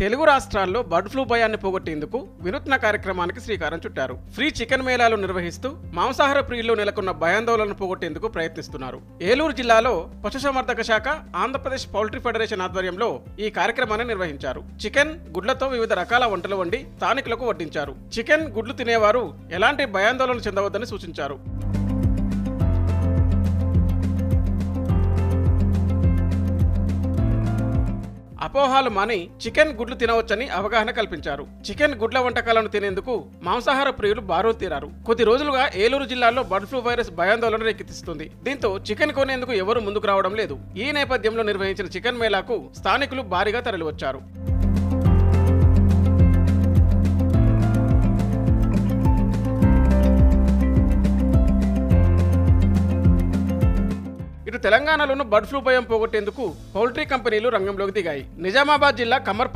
తెలుగు రాష్ట్రాల్లో bird flu భయాన్ని పోగొట్టేందుకు వినూత్న కార్యక్రమానికి శ్రీకారం చుట్టారు. ఫ్రీ చికెన్ మేళాలు నిర్వహిస్తూ మాంసాహార ప్రియుల్లో నెలకొన్న భయాందోళనను పోగొట్టేందుకు ప్రయత్నిస్తున్నారు. ఏలూరు జిల్లాలో పశుసంవర్ధక శాఖ ఆంధ్రప్రదేశ్ పౌల్ట్రీ ఫెడరేషన్ ఆధ్వర్యంలో ఈ కార్యక్రమాన్ని నిర్వహించారు. చికెన్ గుడ్లతో వివిధ రకాల వంటలు వండి స్థానికులకు వడ్డించారు. చికెన్ గుడ్లు తినేవారు ఎలాంటి భయాందోళన చెందవద్దని సూచించారు. అపోహాలు మాని చికెన్ గుడ్లు తినవచ్చని అవగాహన కల్పించారు. చికెన్ గుడ్ల వంటకాలను తినేందుకు మాంసాహార ప్రియులు బారులు తీరారు. కొద్ది రోజులుగా ఏలూరు జిల్లాలో బర్డ్ ఫ్లూ వైరస్ భయాందోళన రేకెత్తిస్తుంది. దీంతో చికెన్ కొనేందుకు ఎవరూ ముందుకు రావడం లేదు. ఈ నేపథ్యంలో నిర్వహించిన చికెన్ మేళాకు స్థానికులు భారీగా తరలివచ్చారు. ఇటు తెలంగాణలోనూ బర్డ్ ఫ్లూ భయం పోగొట్టేందుకు పౌల్ట్రీ కంపెనీలు రంగంలోకి దిగాయి. నిజామాబాద్ జిల్లా కమర్ప